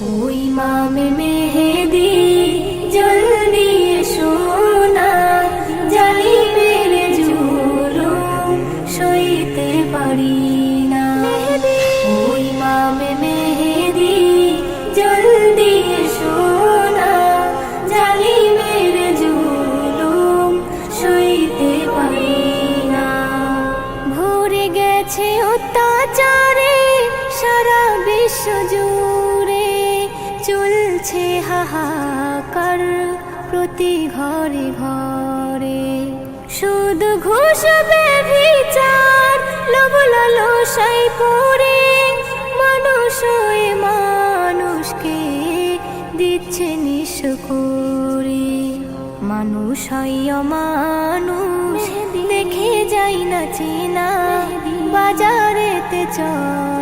ওই মামে মেহেদি জলদি সোনা জালি মেরে জুলু সইতে পারি না। ওই মামে মেহেদি জলদি সোনা জালি মেরে জুলু সইতে পারি না। ভরে গেছে অত্যাচারে সারা বিশ্ব জুড়ে চলছে হাহাকার প্রতি ঘরে ঘরে। শুধু ঘুষ বিচার লোভ লালসাই পড়ে মানুষ মানুষকে দিচ্ছে নিঃস করে মানুষ মানুষ দেখে যাই না চেনা বাজারেতে চলে